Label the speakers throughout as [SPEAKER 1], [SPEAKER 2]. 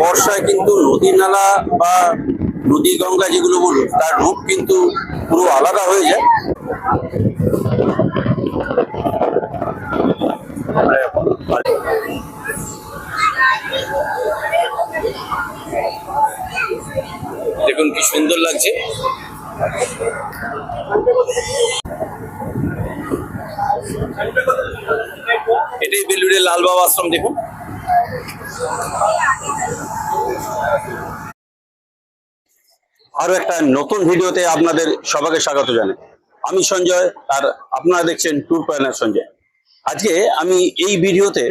[SPEAKER 1] বর্ষায় কিন্তু নদী নালা বা নদী গঙ্গা যেগুলো বলুন তার রূপ কিন্তু পুরো আলাদা হয়ে যায়। দেখুন কি সুন্দর লাগছে। এটাই বেলুড়ের লালবাবা আশ্রম, দেখুন। আরও একটা নতুন ভিডিওতে আপনাদের সবাইকে স্বাগত জানাই। আমি সঞ্জয়, আর আপনারা দেখছেন ট্যুর প্ল্যানার সঞ্জয়। আজকে আমি এই ভিডিওতে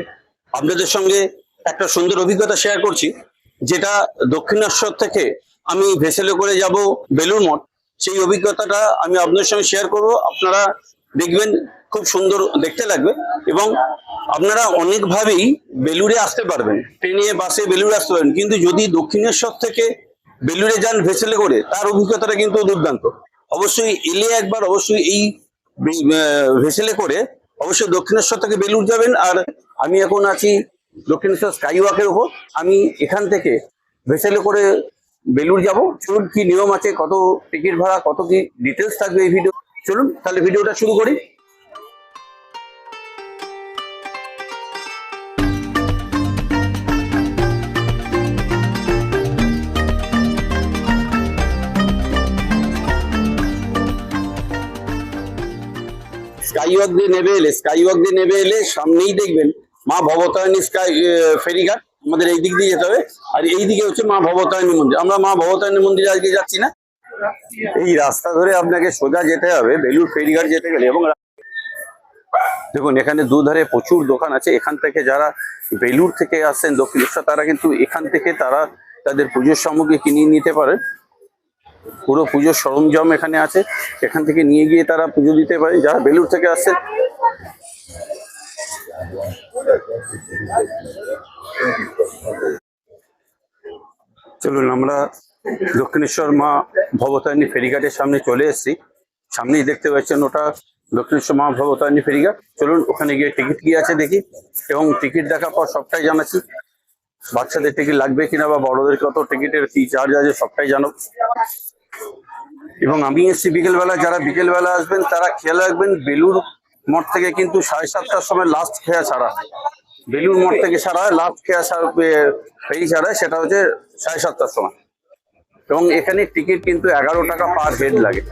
[SPEAKER 1] আপনাদের সঙ্গে একটা সুন্দর অভিজ্ঞতা শেয়ার করছি, যেটা দক্ষিণেশ্বর থেকে আমি ভেসেলে করে যাব বেলুর মঠ। সেই অভিজ্ঞতাটা আমি আপনাদের সঙ্গে শেয়ার করব। আপনারা দেখবেন, খুব সুন্দর দেখতে লাগবে এবং আপনারা অনেকভাবেই বেলুড়ে আসতে পারবেন। ট্রেনে, বাসে বেলুড়ে আসতে পারবেন। কিন্তু যদি দক্ষিণেশ্বর থেকে বেলুড়ে যান ভেসেলে করে, তার অভিজ্ঞতাটা কিন্তু দুর্দান্ত। অবশ্যই এলে একবার অবশ্যই এই ভেসেলে করে অবশ্যই দক্ষিণেশ্বর থেকে বেলুড় যাবেন, আর আমি এখন আছি দক্ষিণেশ্বর স্কাই ওয়াকের উপর আমি এখান থেকে ভেসেলে করে বেলুড় যাব। চলুন কি নিয়ম আছে, কত টিকিট ভাড়া, কত কি ডিটেলস থাকবে এই ভিডিও চলুন, তাহলে ভিডিওটা শুরু করি। স্কাই ওয়াক দিয়ে নেবে এলে স্কাই ওয়াক দিয়ে নেবে এলে সামনেই দেখবেন মা ভবতারিণী স্কাই ফেরিঘাট, আমাদের এই দিক দিয়ে যেতে হবে। আর এই দিকে হচ্ছে মা ভবতারিণী মন্দির। আমরা মা ভবতারিণী মন্দিরে আজকে যাচ্ছি না। এই রাস্তা ধরে আপনাকে সোজা যেতে হবে বেলুর ফেরিঘাট যেতে গেলে এবং দেখুন, এখানে দুধারে প্রচুর দোকান আছে। এখান থেকে যারা বেলুর থেকে আসছেন দক্ষিণেশ্বর, তারা কিন্তু এখান থেকে তারা তাদের পুজোর সামগ্রী কিনে নিতে পারেন। পুরো পুজোর সরঞ্জাম এখানে আছে। এখান থেকে নিয়ে গিয়ে তারা পুজো দিতে পারে। যারা বেলুর থেকে আসছে, চলুন আমরা দক্ষিণেশ্বর মা ভবতারিণী ফেরিঘাটের সামনে চলে এসেছি। সামনেই দেখতে পাচ্ছেন ওটা দক্ষিণেশ্বর মা ভবতারিণী ফেরিঘাট। চলুন ওখানে গিয়ে টিকিট কি আছে দেখি এবং টিকিট দেখার পর সবটাই জানাচ্ছি। বাচ্চাদের টিকিট লাগবে কিনা বা বড়দের কত টিকিটের কি চার্জ আছে সবটাই জানো। এবং আমি এসছি বিকেলবেলা, যারা বিকেলবেলা আসবেন, তারা খেয়াল রাখবেন, বেলুর মঠ থেকে কিন্তু সাড়ে সাতটার সময় লাস্ট খেয়া ছাড়া। বেলুর মঠ থেকে ছাড়া লাস্ট খেয়া ফেরি ছাড়া সেটা হচ্ছে সাড়ে সাতটার সময় এবং এখানে টিকিট কিন্তু এগারো টাকা পার হেড লাগে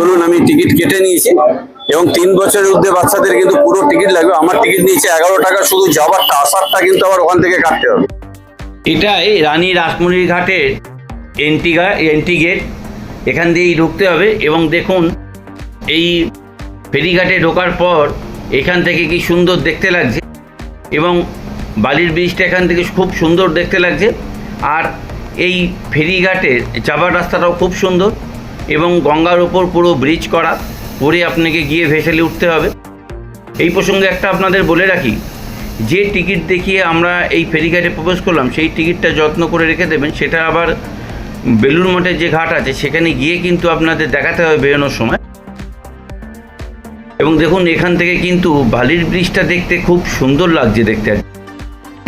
[SPEAKER 1] চলুন আমি টিকিট কেটে নিয়েছি। এবং তিন বছরের ঊর্ধ্বে বাচ্চাদের কিন্তু পুরো টিকিট লাগবে। আমার টিকিট নিয়েছে এগারো টাকা, শুধু যাওয়ারটা আসারটা কিন্তু আবার ওখান থেকে কাটতে হবে।
[SPEAKER 2] এটাই রানী রাসমণির ঘাটের এন্ট্রি এন্ট্রি গেট। এখান দিয়েই ঢুকতে হবে এবং দেখুন, এই ফেরিঘাটে ঢোকার পর এখান থেকে কি সুন্দর দেখতে লাগছে। এবং বালির ব্রিজটা এখান থেকে খুব সুন্দর দেখতে লাগছে। আর এই ফেরিঘাটের যাবার রাস্তাটাও খুব সুন্দর। এবং গঙ্গার ওপর পুরো ব্রিজ করা পরে আপনাকে গিয়ে ভেসেলে উঠতে হবে। এই প্রসঙ্গে একটা আপনাদের বলে রাখি, যে টিকিট দেখিয়ে আমরা এই ফেরিঘাটে প্রবেশ করলাম, সেই টিকিটটা যত্ন করে রেখে দেবেন। সেটা আবার বেলুর মঠের যে ঘাট আছে, সেখানে গিয়ে কিন্তু আপনাদের দেখাতে হবে বেরোনোর সময়। এবং দেখুন, এখান থেকে কিন্তু বালির ব্রিজটা দেখতে খুব সুন্দর লাগছে দেখতে।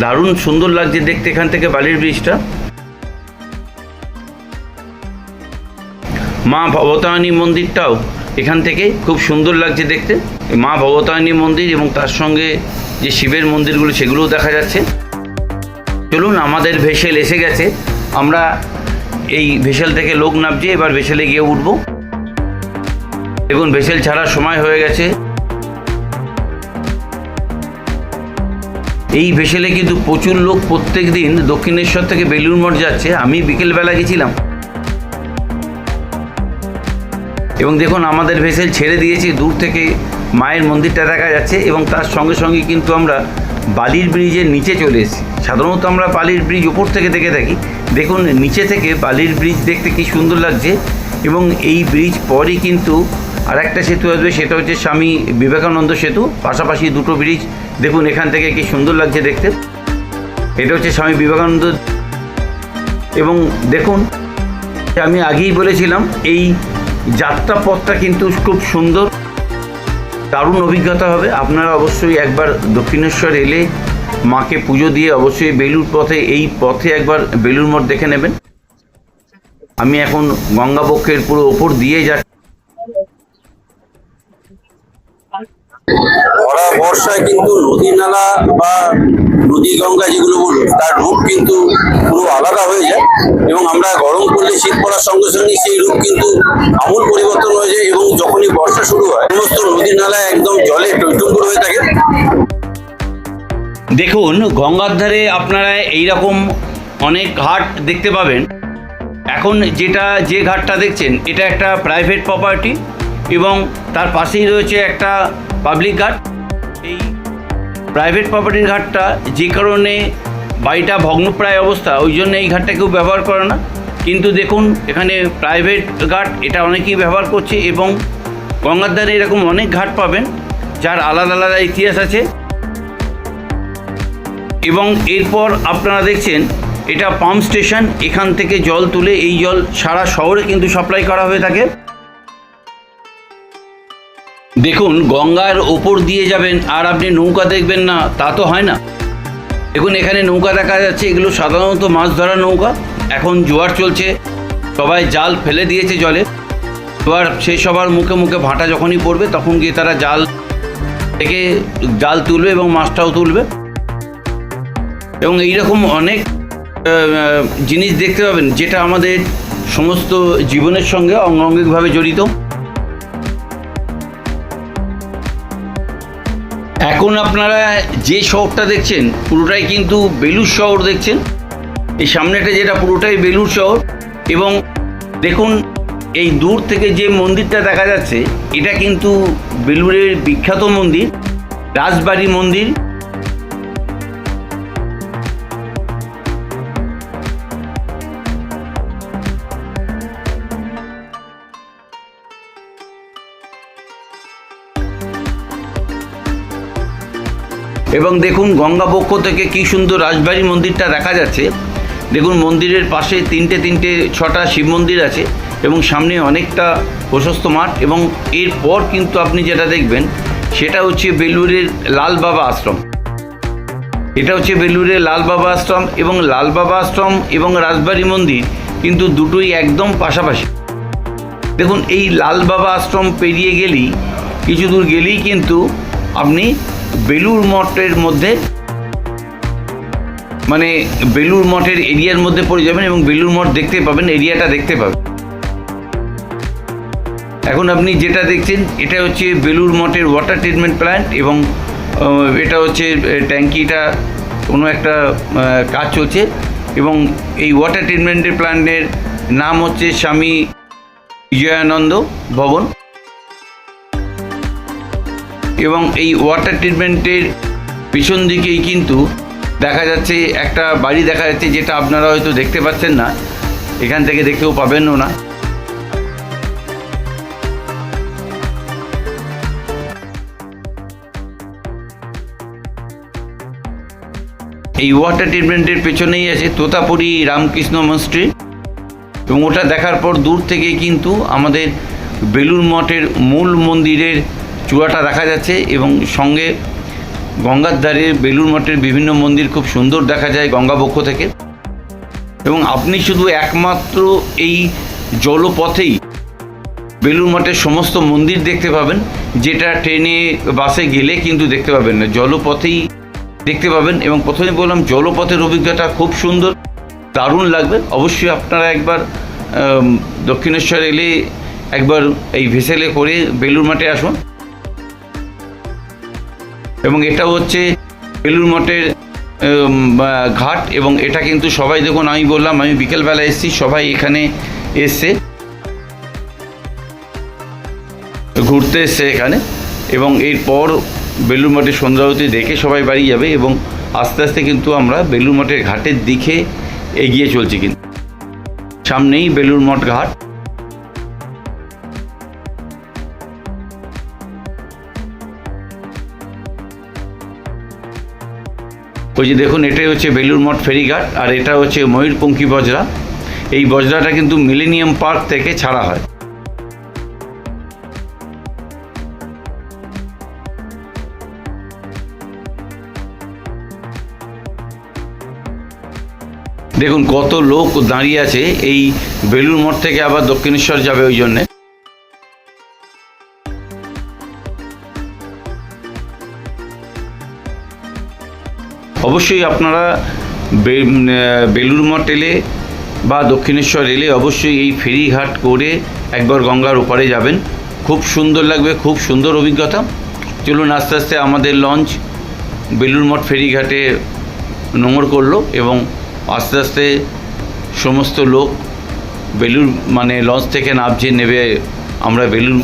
[SPEAKER 2] দারুণ সুন্দর লাগছে দেখতে এখান থেকে বালির ব্রিজটা মা ভবতারিণী মন্দিরটাও এখান থেকে খুব সুন্দর লাগছে দেখতে। মা ভবতারিণী মন্দির এবং তার সঙ্গে যে শিবের মন্দিরগুলো সেগুলোও দেখা যাচ্ছে। চলুন, আমাদের ভেসেল এসে গেছে। আমরা এই ভেসেল থেকে লোক নামছি, এবার ভেসেলে গিয়ে উঠব। দেখুন, ভেসেল ছাড়ার সময় হয়ে গেছে। এই ভেসেলে কিন্তু প্রচুর লোক প্রত্যেক দিন দক্ষিণেশ্বর থেকে বেলুর মঠ যাচ্ছে। আমি বিকেলবেলা গেছিলাম। এবং দেখুন আমাদের ভেসেল ছেড়ে দিয়েছি, দূর থেকে মায়ের মন্দিরটা দেখা যাচ্ছে এবং তার সঙ্গে সঙ্গে কিন্তু আমরা বালির ব্রিজের নিচে চলে এসেছি। সাধারণত আমরা বালির ব্রিজ উপর থেকে দেখে থাকি। দেখুন নিচে থেকে বালির ব্রিজ দেখতে কি সুন্দর লাগছে এবং এই ব্রিজ পরই কিন্তু আর একটা সেতু আসবে, সেটা হচ্ছে স্বামী বিবেকানন্দ সেতু। পাশাপাশি দুটো ব্রিজ, দেখুন এখান থেকে কি সুন্দর লাগছে দেখতে। এটা হচ্ছে স্বামী বিবেকানন্দ এবং দেখুন,
[SPEAKER 1] আমি আগেই বলেছিলাম, এই যাত্রা পথটা কিন্তু খুব সুন্দর। দারুণ অভিজ্ঞতা হবে। আপনারা অবশ্যই একবার দক্ষিণেশ্বর এলে মাকে পুজো দিয়ে অবশ্যই বেলুর পথে, এই পথে একবার বেলুর মঠ দেখে নেবেন। আমি এখন গঙ্গাবক্ষের পুরো ওপর দিয়ে যাচ্ছি
[SPEAKER 3] বর্ষায় কিন্তু নদী নালা বা নদী গঙ্গা যেগুলো তার রূপ কিন্তু আলাদা হয়ে যায় এবং আমরা গরম পড়লে শীত পড়ার সঙ্গে সঙ্গে সেই রূপ কিন্তু আমূল পরিবর্তন হয়ে যায় এবং যখনই বর্ষা শুরু হয়, সমস্ত নদী নালা একদম জলে টইটুম্বুর হয়ে থাকে।
[SPEAKER 1] দেখুন, গঙ্গার ধারে আপনারা এইরকম অনেক ঘাট দেখতে পাবেন। এখন যেটা, যে ঘাটটা দেখছেন, এটা একটা প্রাইভেট প্রপার্টি এবং তার পাশেই রয়েছে একটা পাবলিক ঘাট। এই প্রাইভেট প্রপার্টির ঘাটটা যে কারণে বাড়িটা ভগ্নপ্রায় অবস্থা, ওই জন্য এই ঘাটটা কেউ ব্যবহার করে না। কিন্তু দেখুন, এখানে প্রাইভেট ঘাট, এটা অনেকেই ব্যবহার করছে এবং গঙ্গার ধারে এরকম অনেক ঘাট পাবেন, যার আলাদা আলাদা ইতিহাস আছে। এবং এরপর আপনারা দেখছেন, এটা পাম্প স্টেশন, এখান থেকে জল তুলে এই জল সারা শহরে কিন্তু সাপ্লাই করা হয়ে থাকে। দেখুন, গঙ্গার ওপর দিয়ে যাবেন, আর আপনি নৌকা দেখবেন না, তা তো হয় না। দেখুন, এখানে নৌকা দেখা যাচ্ছে। এগুলো সাধারণত মাছ ধরার নৌকা। এখন জোয়ার চলছে। সবাই জাল ফেলে দিয়েছে জলে। জোয়ার সেই সবার মুখে মুখে ভাটা যখনই পড়বে, তখন গিয়ে তারা জাল থেকে জাল তুলবে এবং মাছটাও তুলবে। এবং এইরকম অনেক জিনিস দেখতে পাবেন, যেটা আমাদের সমস্ত জীবনের সঙ্গে অঙ্গাঙ্গিকভাবে জড়িত। এখন আপনারা যে শহরটা দেখছেন, পুরোটাই কিন্তু বেলুর শহর দেখছেন। এই সামনেটা যেটা, পুরোটাই বেলুর শহর। এবং দেখুন, এই দূর থেকে যে মন্দিরটা দেখা যাচ্ছে, এটা কিন্তু বেলুরের বিখ্যাত মন্দির, রাজবাড়ি মন্দির। এবং দেখুন গঙ্গা পক্ষ থেকে কি সুন্দর রাজবাড়ি মন্দিরটা দেখা যাচ্ছে। দেখুন মন্দিরের পাশে তিনটে তিনটে ছটা শিব মন্দির আছে এবং সামনে অনেকটা প্রশস্ত মাঠ এবং এরপর কিন্তু আপনি যেটা দেখবেন, সেটা হচ্ছে বেলুরের লাল বাবা আশ্রম। এটা হচ্ছে বেলুরের লাল বাবা আশ্রম এবং লাল বাবা আশ্রম এবং রাজবাড়ি মন্দির কিন্তু দুটোই একদম পাশাপাশি। দেখুন এই লাল বাবা আশ্রম পেরিয়ে গেলেই, কিছু দূর গেলেই কিন্তু আপনি বেলুর মঠের মধ্যে মানে বেলুর মঠের এরিয়ার মধ্যে পড়ে যাবেন এবং বেলুর মঠ দেখতে পাবেন, এরিয়াটা দেখতে পাবেন। এখন আপনি যেটা দেখছেন, এটা হচ্ছে বেলুর মঠের ওয়াটার ট্রিটমেন্ট প্ল্যান্ট এবং এটা হচ্ছে ট্যাঙ্কিটা, কোনো একটা কাজ চলছে এবং এই ওয়াটার ট্রিটমেন্টের প্ল্যান্টের নাম হচ্ছে স্বামী বিজয়ানন্দ ভবন। এবং এই ওয়াটার ট্রিটমেন্টের পিছন দিকেই কিন্তু দেখা যাচ্ছে একটা বাড়ি দেখা যাচ্ছে যেটা আপনারা হয়তো দেখতে পাচ্ছেন না। এখান থেকে দেখতেও পাবেনও না। এই ওয়াটার ট্রিটমেন্টের পেছনেই আছে তোতাপুরি রামকৃষ্ণ মন্স্ট্রি এবং ওটা দেখার পর দূর থেকে কিন্তু আমাদের বেলুর মঠের মূল মন্দিরের চূড়াটা দেখা যাচ্ছে এবং সঙ্গে গঙ্গার ধারে বেলুর মঠের বিভিন্ন মন্দির খুব সুন্দর দেখা যায় গঙ্গাবক্ষ থেকে। এবং আপনি শুধু একমাত্র এই জলপথেই বেলুর মঠের সমস্ত মন্দির দেখতে পাবেন, যেটা ট্রেনে, বাসে গেলে কিন্তু দেখতে পাবেন না। জলপথেই দেখতে পাবেন এবং প্রথমে বললাম জলপথের অভিজ্ঞতা খুব সুন্দর, দারুণ লাগবে। অবশ্যই আপনারা একবার দক্ষিণেশ্বর এলে একবার এই ভেসেলে করে বেলুর মাঠে আসুন। এবং এটা হচ্ছে বেলুর মঠের ঘাট এবং এটা কিন্তু সবাই দেখুন, আমি বললাম, আমি বিকেলবেলা এসেছি, সবাই এখানে এসছে ঘুরতে এসছে এখানে এবং এরপর বেলুর মঠের সন্ধ্যাবতী দেখে সবাই বাড়ি যাবে এবং আস্তে আস্তে কিন্তু আমরা বেলুর মঠের ঘাটের দিকে এগিয়ে চলছি কিন্তু। সামনেই বেলুর মঠ ঘাট। ওই যে দেখুন, এটাই হচ্ছে বেলুর মঠ ফেরিঘাট, আর এটা হচ্ছে ময়ূরপঙ্খী বজরা।
[SPEAKER 4] এই বজরাটা কিন্তু মিলেনিয়াম পার্ক থেকে ছাড়া হয়। দেখুন, কত লোক দাঁড়িয়ে আছে এই বেলুর মঠ থেকে আবার দক্ষিণেশ্বর যাবে ওই জন্যে। অবশ্যই আপনারা বে- উম, আহ, বেলুর মঠ এলে বা দক্ষিণেশ্বর এলে অবশ্যই এই ফেরিঘাট করে একবার গঙ্গার ওপারে যাবেন। খুব সুন্দর লাগবে খুব সুন্দর অভিজ্ঞতা। চলুন আস্তে আস্তে আমাদের লঞ্চ বেলুর মঠ ফেরিঘাটে নোঙর করল এবং আস্তে আস্তে সমস্ত লোক বেলুর মানে লঞ্চ থেকে নামছে নেবে আমরা বেলুর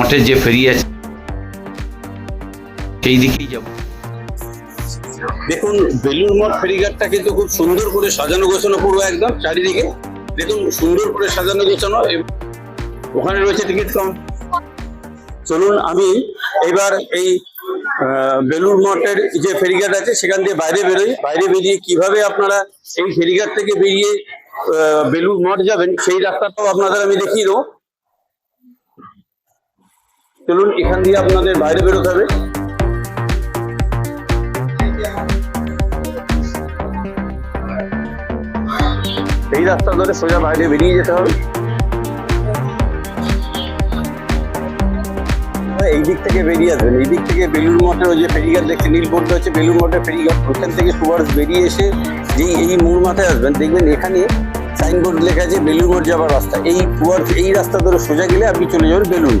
[SPEAKER 4] মঠের যে ফেরি আছে সেই দিকেই যাব।
[SPEAKER 1] দেখুন বেলুর মঠ ফেরিঘাটটা কিন্তু খুব সুন্দর করে সাজানো গোছানো পুরো একদম চারিদিকে। দেখুন, সুন্দর করে সাজানো গোছানো ওখানে রয়েছে টিকিট কাউন্ট। চলুন, আমি এবার এই বেলুর মঠের যে ফেরিঘাট আছে, সেখান দিয়ে বাইরে বেরোই। বাইরে বেরিয়ে কীভাবে আপনারা এই ফেরিঘাট থেকে বেরিয়ে বেলুর মঠ যাবেন, সেই রাস্তাটাও আপনাদের আমি দেখিয়ে দেবো। চলুন, এখান দিয়ে আপনাদের বাইরে বেরোতে হবে। এই রাস্তা ধরে সোজা বাইরে বেরিয়ে যেতে হবে। এই দিক থেকে বেরিয়ে আসবেন। এই দিক থেকে বেলুর মঠের ওই যে ফেরিঘাট দেখছে নীল বোর্ড হচ্ছে বেলুর মঠের ফেরিঘাট। ওখান থেকে সুভাষ বেরিয়ে এসে যে এই মোড় মাথায় আসবেন, দেখবেন এখানে সাইনবোর্ড লেখা আছে বেলুর মঠ যাবার রাস্তা। এই পুয়ার এই রাস্তা ধরে সোজা গেলে আপনি চলে যাবেন বেলুর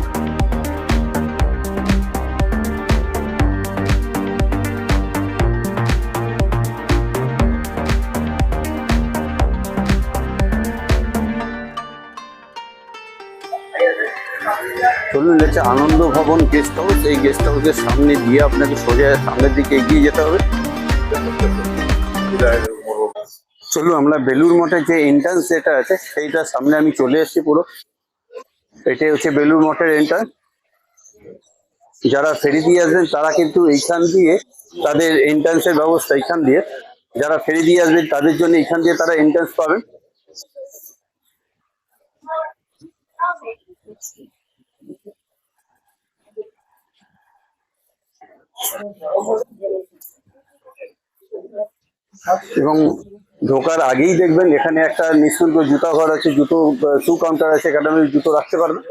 [SPEAKER 1] চলুন হচ্ছে আনন্দ ভবন গেস্ট হাউস এই গেস্ট হাউসের সামনে দিয়ে আপনাকে সোজা সামনের দিকে এগিয়ে যেতে হবে। চলুন, আমরা বেলুর মঠের যে এন্ট্রান্স যেটা আছে সেইটার সামনে আমি চলে এসেছি পুরো। এটাই হচ্ছে বেলুর মঠের এন্ট্রান্স যারা ফেরি দিয়ে আসবেন, তারা কিন্তু এইখান দিয়ে তাদের এন্ট্রান্সের ব্যবস্থা এইখান দিয়ে। যারা ফেরি দিয়ে আসবেন, তাদের জন্য এইখান দিয়ে তারা এন্ট্রান্স পাবেন। এবং ঢোকার আগেই দেখবেন এখানে একটা নিঃশুল্ক জুতা ঘর আছে জুতো শু কাউন্টার আছে এখানে আপনি জুতো রাখতে পারবেন।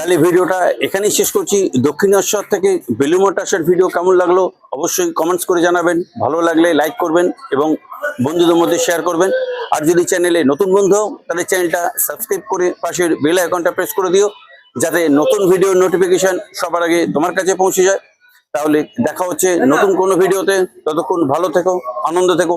[SPEAKER 1] তাহলে ভিডিওটা এখানেই শেষ করছি। দক্ষিণেশ্বর থেকে বেলুমঠ আসার ভিডিও কেমন লাগল অবশ্যই কমেন্টস করে জানাবেন। ভালো লাগলে লাইক করবেন এবং বন্ধুদের মধ্যে শেয়ার করবেন। আর যদি চ্যানেলে নতুন বন্ধু তাহলে চ্যানেলটা সাবস্ক্রাইব করে পাশের বেল আইকনটা প্রেস করে দিও, যাতে নতুন ভিডিওর নোটিফিকেশন সবার আগে তোমার কাছে পৌঁছে যায়। তাহলে দেখা হচ্ছে নতুন কোনো ভিডিওতে ততক্ষণ ভালো থেকো, আনন্দ থেকো।